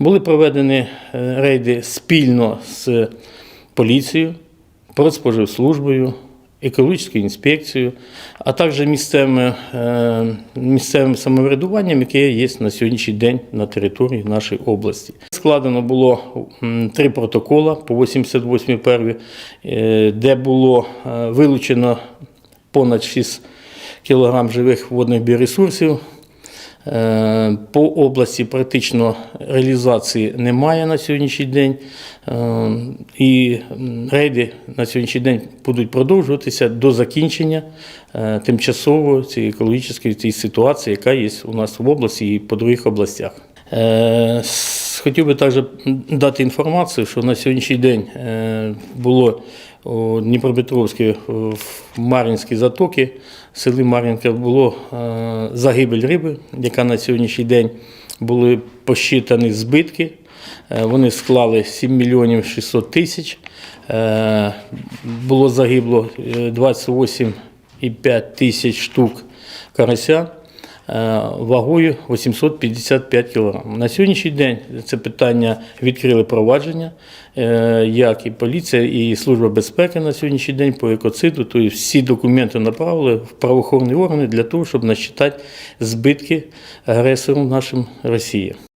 Були проведені е, рейди спільно з поліцією, Продспоживслужбою, екологічною інспекцією, а також місцевим, е, місцевим самоврядуванням, яке є на сьогоднішній день на території нашої області. Складено було три протоколи по 88 перві, е, де було вилучено понад 6 кілограм живих водних біоресурсів. Е, По області практично реалізації немає на сьогоднішній день. Е, І рейди на сьогоднішній день будуть продовжуватися до закінчення е, тимчасово цієї екологічної цієї ситуації, яка є у нас в області і по других областях. Хотів би також дати інформацію, що на сьогоднішній день було у Дніпропетровській в Мар'їнській затоки, в селі Мар'їнка було е, загибель риби, яка на сьогоднішній день були посчитані збитки. Е, Вони склали 7 мільйонів 600 тисяч. Е, Було загибло е, 28,5 тисяч штук карася е, вагою 855 кг. На сьогоднішній день це питання відкрили провадження, е, як і поліція, і Служба безпеки на сьогоднішній день по екоциду. Тобто всі документи направили в правоохоронні органи для того, щоб насчитати збитки агресором нашим Росії.